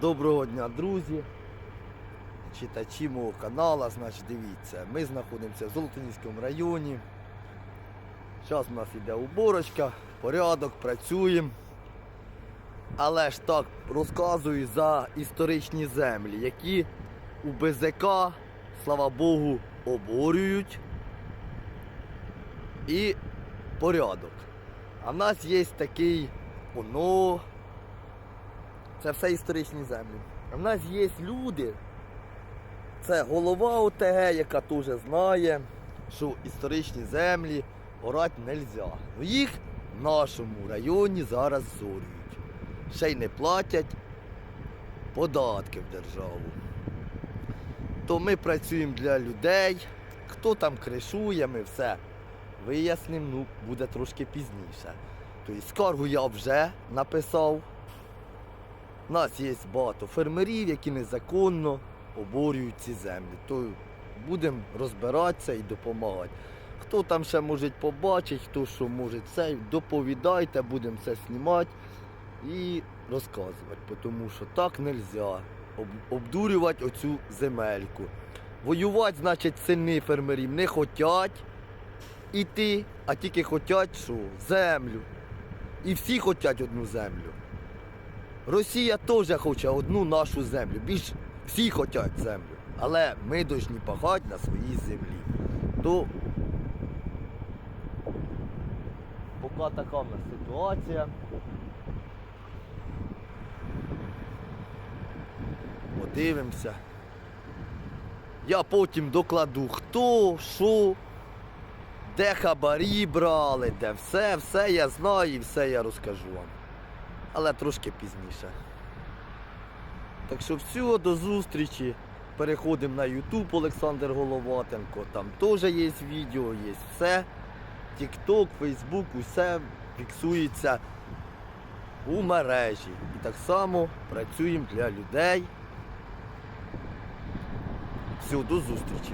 Доброго дня, друзі, читачі мого каналу, значить дивіться, ми знаходимося в Золотинівському районі. Зараз у нас йде уборочка, порядок, працюємо. Але ж так розказую за історичні землі, які у БЗК, слава Богу, оборюють. І порядок. А в нас є такий оно. Це все історичні землі. В нас є люди. Це голова ОТГ, яка теж знає, що історичні землі орати не можна. Ну їх в нашому районі зараз зорюють. Ще й не платять податки в державу. То ми працюємо для людей. Хто там кришує, ми все вияснимо, ну, буде трошки пізніше. Тобто скаргу я вже написав. У нас є багато фермерів, які незаконно оборюють ці землі. То будемо розбиратися і допомагати. Хто там ще може побачить, хто що може це, доповідайте, будемо це знімати і розказувати. Тому що так не можна обдурювати оцю земельку. Воювати, значить, сини фермерів не хочуть іти, а тільки хочуть що? Землю. І всі хочуть одну землю. Росія теж хоче одну нашу землю. Більш всі хочуть землю. Але ми повинні пахати на своїй землі. То поки така в нас ситуація. Подивимося. Я потім докладу хто, що, де хабарі брали, де все, все я знаю і все я розкажу вам. Але трошки пізніше. Так що всього до зустрічі. Переходимо на YouTube Олександр Головатенко. Там теж є відео, є все. TikTok, Facebook, усе фіксується у мережі. І так само працюємо для людей. Всього до зустрічі.